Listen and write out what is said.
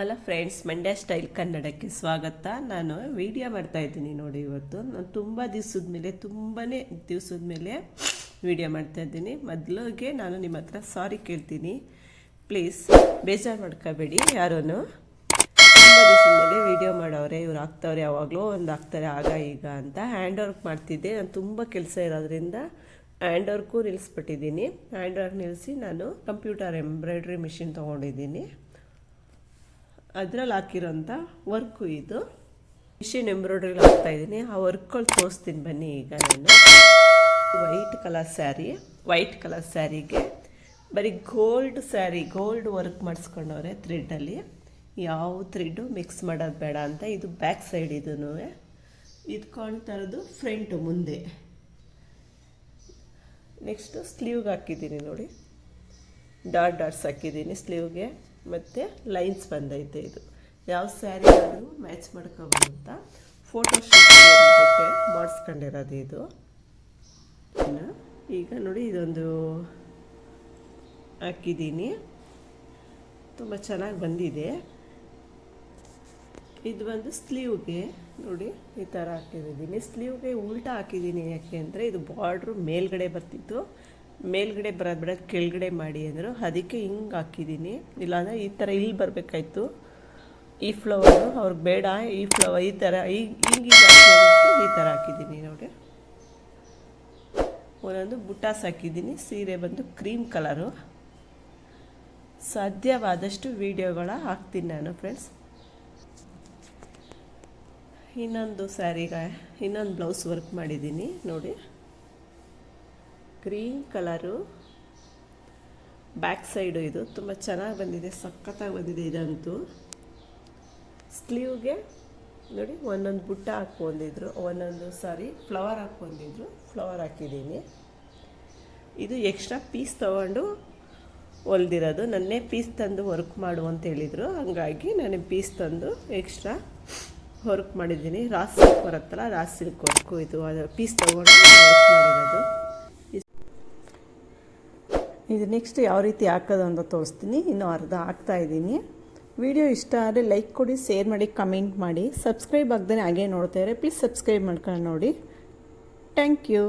ಅಲ್ಲ friends Mandya style ಕನ್ನಡಕ್ಕೆ ಸ್ವಾಗತ. ನಾನು ವಿಡಿಯೋ ಮಾಡ್ತಾ ಇದ್ದೀನಿ ನೋಡಿ ಇವತ್ತು. ನಾನು ತುಂಬ ದಿವಸದ ಮೇಲೆ ತುಂಬಾ ದಿವಸದ ಮೇಲೆ ವಿಡಿಯೋ ಮಾಡ್ತಾ ಇದ್ದೀನಿ. ಮೊದಲಿಗೆ ನಾನು ನಿಮ್ಮ ಹತ್ರ ಸಾರಿ ಕೇಳ್ತೀನಿ. ಪ್ಲೀಸ್ ಬೇಜಾರು ಮಾಡ್ಕೋಬೇಡಿ. ಯಾರೂ ತುಂಬ ದಿವಸದ ಮೇಲೆ ವಿಡಿಯೋ ಮಾಡೋರೆ ಇವ್ರು ಆಗ್ತವ್ರೆ ಯಾವಾಗಲೂ, ಒಂದು ಆಗ್ತಾರೆ ಆಗ ಈಗ ಅಂತ ಹ್ಯಾಂಡ್ ವರ್ಕ್ ಮಾಡ್ತಿದ್ದೆ. ನಾನು ತುಂಬ ಕೆಲಸ ಇರೋದ್ರಿಂದ ಹ್ಯಾಂಡ್ ವರ್ಕು ನಿಲ್ಲಿಸ್ಬಿಟ್ಟಿದ್ದೀನಿ ಹ್ಯಾಂಡ್ ವರ್ಕ್ ನಿಲ್ಲಿಸಿ ನಾನು ಕಂಪ್ಯೂಟರ್ ಎಂಬ್ರಾಯ್ಡ್ರಿ ಮಿಷಿನ್ ತೊಗೊಂಡಿದ್ದೀನಿ. ಅದ್ರಲ್ಲಿ ಹಾಕಿರೋಂಥ ವರ್ಕು ಇದು. ಮಿಷಿನ್ ಎಂಬ್ರಾಯ್ಡ್ರಿಗೆ ಹಾಕ್ತಾ ಇದ್ದೀನಿ. ಆ ವರ್ಕ್ಗಳು ತೋರಿಸ್ತೀನಿ ಬನ್ನಿ ಈಗ ನಾನು. White colour sari, white colour ಸ್ಯಾರಿಗೆ. ಬರೀ ಗೋಲ್ಡ್ ಸ್ಯಾರಿ, ಗೋಲ್ಡ್ ವರ್ಕ್ ಮಾಡಿಸ್ಕೊಂಡವ್ರೆ ಥ್ರೆಡ್ಡಲ್ಲಿ. ಯಾವ ಥ್ರೆಡ್ಡು ಮಿಕ್ಸ್ ಮಾಡೋದು ಬೇಡ ಅಂತ. ಇದು ಬ್ಯಾಕ್ ಸೈಡ್ ಇದೂ ಇದು ಕಾಣ್ತಾ ಇರೋದು ಫ್ರಂಟು ಮುಂದೆ. ನೆಕ್ಸ್ಟು ಸ್ಲೀವ್ಗೆ ಹಾಕಿದ್ದೀನಿ ನೋಡಿ. ಡಾಟ್ ಡಾಟ್ಸ್ ಹಾಕಿದ್ದೀನಿ ಸ್ಲೀವ್ಗೆ. ಮತ್ತು ಲೈನ್ಸ್ ಬಂದೈತೆ ಇದು. ಯಾವ ಸ್ಯಾರಿ ಆದರೂ ಮ್ಯಾಚ್ ಮಾಡ್ಕೋಬೋದು ಅಂತ ಫೋಟೋ ಶೂಟ್ ಮಾಡಿಸ್ಕೊಂಡಿರೋದು ಇದು. ಈಗ ನೋಡಿ ಇದೊಂದು ಹಾಕಿದ್ದೀನಿ. ತುಂಬ ಚೆನ್ನಾಗಿ ಬಂದಿದೆ. ಇದು ಬಂದು ಸ್ಲೀವ್ಗೆ ನೋಡಿ ಈ ಥರ ಹಾಕಿದ್ದೀನಿ. ಸ್ಲೀವ್ಗೆ ಉಲ್ಟಾ ಹಾಕಿದ್ದೀನಿ ಯಾಕೆ ಅಂದರೆ ಇದು ಬಾರ್ಡ್ರು ಮೇಲ್ಗಡೆ ಬರ್ತಿತ್ತು. ಮೇಲ್ಗಡೆ ಬರೋದು ಕೆಳಗಡೆ ಮಾಡಿ ಅಂದರು. ಅದಕ್ಕೆ ಹಿಂಗೆ ಹಾಕಿದ್ದೀನಿ ಇಲ್ಲಾಂದರೆ ಈ ಥರ ಇಲ್ಲಿ ಬರಬೇಕಾಯ್ತು. ಈ ಫ್ಲವರು ಅವ್ರಿಗೆ ಬೇಡ. ಈ ಫ್ಲವರ್ ಈ ಥರ ಈಗ ಹಿಂಗೆ ಈ ಥರ ಹಾಕಿದ್ದೀನಿ ನೋಡಿ. ಒಂದೊಂದು ಬುಟಾಸ್ ಹಾಕಿದ್ದೀನಿ ಸೀರೆ ಬಂದು ಕ್ರೀಮ್ ಕಲರು. ಸಾಧ್ಯವಾದಷ್ಟು ವೀಡಿಯೋಗಳ ಹಾಕ್ತೀನಿ ನಾನು ಫ್ರೆಂಡ್ಸ್ ಇನ್ನೊಂದು ಸ್ಯಾರಿಗೆ, ಇನ್ನೊಂದು ಬ್ಲೌಸ್ ವರ್ಕ್ ಮಾಡಿದ್ದೀನಿ ನೋಡಿ. Green colour. ಬ್ಯಾಕ್ ಸೈಡು ಇದು ತುಂಬ ಚೆನ್ನಾಗಿ ಬಂದಿದೆ, ಸಖತ್ತಾಗಿ ಬಂದಿದೆ ಇದಂತೂ. ಸ್ಲೀವ್ಗೆ ನೋಡಿ ಒಂದೊಂದು ಬುಟ್ಟ ಹಾಕ್ಕೊಂಡಿದ್ರು ಒಂದೊಂದು ಸಾರಿ ಫ್ಲವರ್ ಹಾಕ್ಕೊಂಡಿದ್ರು ಫ್ಲವರ್ ಹಾಕಿದ್ದೀನಿ. ಇದು ಎಕ್ಸ್ಟ್ರಾ ಪೀಸ್ ತೊಗೊಂಡು ಹೊಲ್ದಿರೋದು. ನನ್ನೇ ಪೀಸ್ ತಂದು ವರ್ಕ್ ಮಾಡು ಅಂತ ಹೇಳಿದರು. ಹಂಗಾಗಿ ನಾನು ಪೀಸ್ ತಂದು ಎಕ್ಸ್ಟ್ರಾ ವರ್ಕ್ ಮಾಡಿದ್ದೀನಿ. ರಾಸ್ ಸಿಲ್ಕ್ ಬರುತ್ತಲ್ಲ, ರಾಸ್ ಸಿಲ್ಕ್ ವರ್ಕು ಇದು, ಅದು ಪೀಸ್ ತೊಗೊಂಡು ವರ್ಕ್ ಮಾಡಿರೋದು. ಇದು ನೆಕ್ಸ್ಟ್ ಯಾವ ರೀತಿ ಹಾಕೋದು ಅಂತ ತೋರಿಸ್ತೀನಿ. ಇನ್ನು ಅರ್ಧ ಹಾಕ್ತಾ ಇದ್ದೀನಿ. ವಿಡಿಯೋ ಇಷ್ಟ ಆದರೆ ಲೈಕ್ ಕೊಡಿ ಶೇರ್ ಮಾಡಿ ಕಮೆಂಟ್ ಮಾಡಿ. ಸಬ್ಸ್ಕ್ರೈಬ್ ಆಗ್ದೇ ಹಾಗೆ ನೋಡ್ತಾ ಇದ್ದಾರೆ ಪ್ಲೀಸ್ ಸಬ್ಸ್ಕ್ರೈಬ್ ಮಾಡ್ಕೊಂಡು ನೋಡಿ. Thank you